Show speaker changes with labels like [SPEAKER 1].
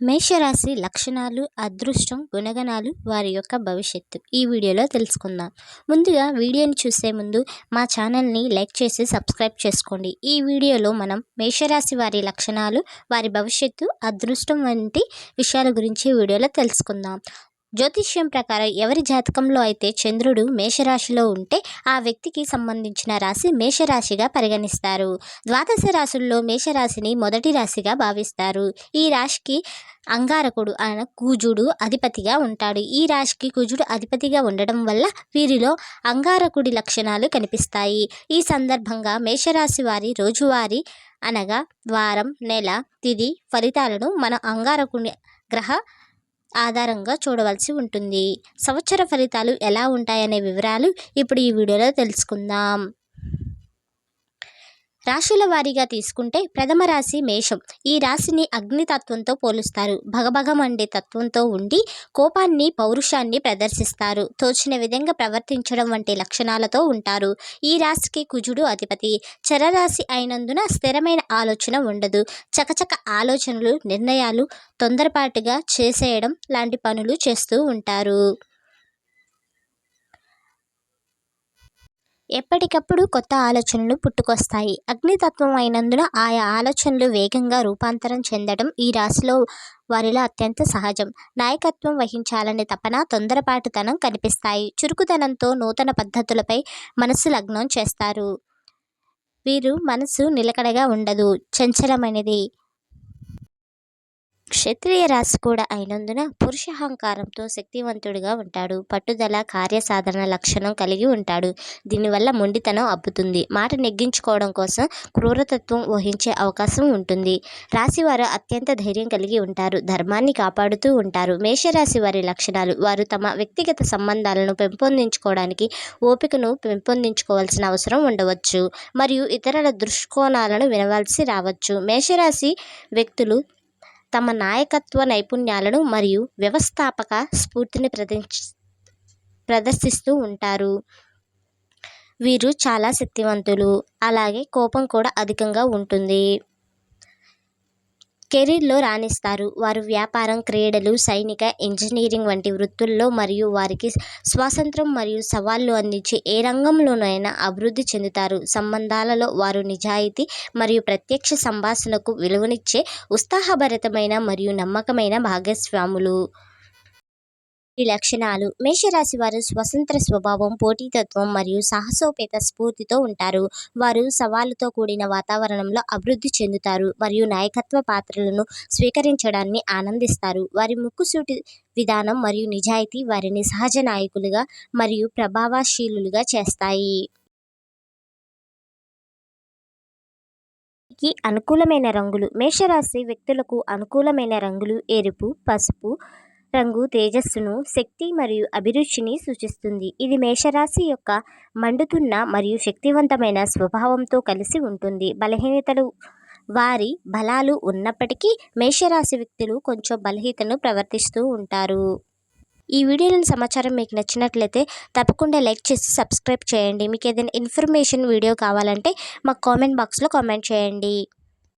[SPEAKER 1] మేషరాశి లక్షణాలు అదృష్టం గుణగణాలు వారి యొక్క భవిష్యత్తు. ఈ వీడియోలో తెలుసుకుందాం. ముందుగా వీడియోని చూసే ముందు మా ఛానల్ని లైక్ చేసి సబ్స్క్రైబ్ చేసుకోండి. ఈ వీడియోలో మనం మేషరాశి వారి లక్షణాలు వారి భవిష్యత్తు అదృష్టం వంటి విషయాల గురించి వీడియోలో తెలుసుకుందాం. జ్యోతిష్యం ప్రకారం ఎవరి జాతకంలో అయితే చంద్రుడు మేషరాశిలో ఉంటే ఆ వ్యక్తికి సంబంధించిన రాశి మేషరాశిగా పరిగణిస్తారు. ద్వాదశ రాశుల్లో మేషరాశిని మొదటి రాశిగా భావిస్తారు. ఈ రాశికి అంగారకుడు ఆయన కూజుడు అధిపతిగా ఉంటాడు. ఈ రాశికి కూజుడు అధిపతిగా ఉండడం వల్ల వీరిలో అంగారకుడి లక్షణాలు కనిపిస్తాయి. ఈ సందర్భంగా మేషరాశి వారి రోజువారీ అనగా వారం నెల తిది ఫలితాలను మన అంగారకుని గ్రహ ఆధారంగా చూడవలసి ఉంటుంది. సంవత్సర ఫలితాలు ఎలా ఉంటాయనే వివరాలు ఇప్పుడు ఈ వీడియోలో తెలుసుకుందాం. రాశుల వారీగా తీసుకుంటే ప్రథమ రాశి మేషం. ఈ రాశిని అగ్నితత్వంతో పోలుస్తారు. భగభగమండే తత్వంతో ఉండి కోపాన్ని పౌరుషాన్ని ప్రదర్శిస్తారు. తోచిన విధంగా ప్రవర్తించడం వంటి లక్షణాలతో ఉంటారు. ఈ రాశికి కుజుడు అధిపతి. చరరాశి అయినందున స్థిరమైన ఆలోచన ఉండదు. చకచక ఆలోచనలు నిర్ణయాలు తొందరపాటుగా చేసేయడం లాంటి పనులు చేస్తూ ఉంటారు. ఎప్పటికప్పుడు కొత్త ఆలోచనలు పుట్టుకొస్తాయి. అగ్నితత్వం అయినందున ఆయా ఆలోచనలు వేగంగా రూపాంతరం చెందడం ఈ రాశిలో వారిలో అత్యంత సహజం. నాయకత్వం వహించాలనే తపన తొందరపాటుతనం కనిపిస్తాయి. చురుకుదనంతో నూతన పద్ధతులపై మనసు లగ్నం చేస్తారు. వీరు మనసు నిలకడగా ఉండదు. చంచలమైనది. క్షత్రియ రాశి కూడా అయినందున పురుషహంకారంతో శక్తివంతుడిగా ఉంటాడు. పట్టుదల కార్యసాధన లక్షణం కలిగి ఉంటాడు. దీనివల్ల మొండితనం అబ్బుతుంది. మాట నెగ్గించుకోవడం కోసం క్రూరతత్వం వహించే అవకాశం ఉంటుంది. రాశివారు అత్యంత ధైర్యం కలిగి ఉంటారు. ధర్మాన్ని కాపాడుతూ ఉంటారు. మేషరాశి వారి లక్షణాలు. వారు తమ వ్యక్తిగత సంబంధాలను పెంపొందించుకోవడానికి ఓపికను పెంపొందించుకోవాల్సిన అవసరం ఉండవచ్చు. మరియు ఇతరుల దృష్కోణాలను వినవలసి రావచ్చు. మేషరాశి వ్యక్తులు తమ నాయకత్వ నైపుణ్యాలను మరియు వ్యవస్థాపక స్ఫూర్తిని ప్రదర్శి ప్రదర్శిస్తూ ఉంటారు. వీరు చాలా శక్తివంతులు. అలాగే కోపం కూడా అధికంగా ఉంటుంది. కెరీర్లో రాణిస్తారు. వారు వ్యాపారం క్రీడలు సైనిక ఇంజనీరింగ్ వంటి వృత్తుల్లో మరియు వారికి స్వాతంత్రం మరియు సవాళ్ళు అందించే ఏ రంగంలోనైనా అభివృద్ధి చెందుతారు. సంబంధాలలో వారు నిజాయితీ మరియు ప్రత్యక్ష సంభాషణకు విలువనిచ్చే ఉత్సాహభరితమైన మరియు నమ్మకమైన భాగస్వాములు. ఈ లక్షణాలు మేషరాశి వారు స్వతంత్ర స్వభావం పోటీతత్వం మరియు సాహసోపేత స్ఫూర్తితో ఉంటారు. వారు సవాలుతో కూడిన వాతావరణంలో అభివృద్ధి చెందుతారు మరియు నాయకత్వ పాత్రలను స్వీకరించడాన్ని ఆనందిస్తారు. వారి ముక్కుసూటి విధానం మరియు నిజాయితీ వారిని సహజ నాయకులుగా మరియు ప్రభావశీలుగా చేస్తాయి. అనుకూలమైన రంగులు మేషరాశి వ్యక్తులకు అనుకూలమైన రంగులు ఎరుపు పసుపు రంగు తేజస్సును శక్తి మరియు అభిరుచిని సూచిస్తుంది. ఇది మేషరాశి యొక్క మండుతున్న మరియు శక్తివంతమైన స్వభావంతో కలిసి ఉంటుంది. బలహీనతలు వారి బలాలు ఉన్నప్పటికీ మేషరాశి వ్యక్తులు కొంచెం బలహీనతను ప్రవర్తిస్తూ ఉంటారు. ఈ వీడియోలోని సమాచారం మీకు నచ్చినట్లయితే తప్పకుండా లైక్ చేసి సబ్స్క్రైబ్ చేయండి. మీకు ఏదైనా ఇన్ఫర్మేషన్ వీడియో కావాలంటే మాకు కామెంట్ బాక్స్లో కామెంట్ చేయండి.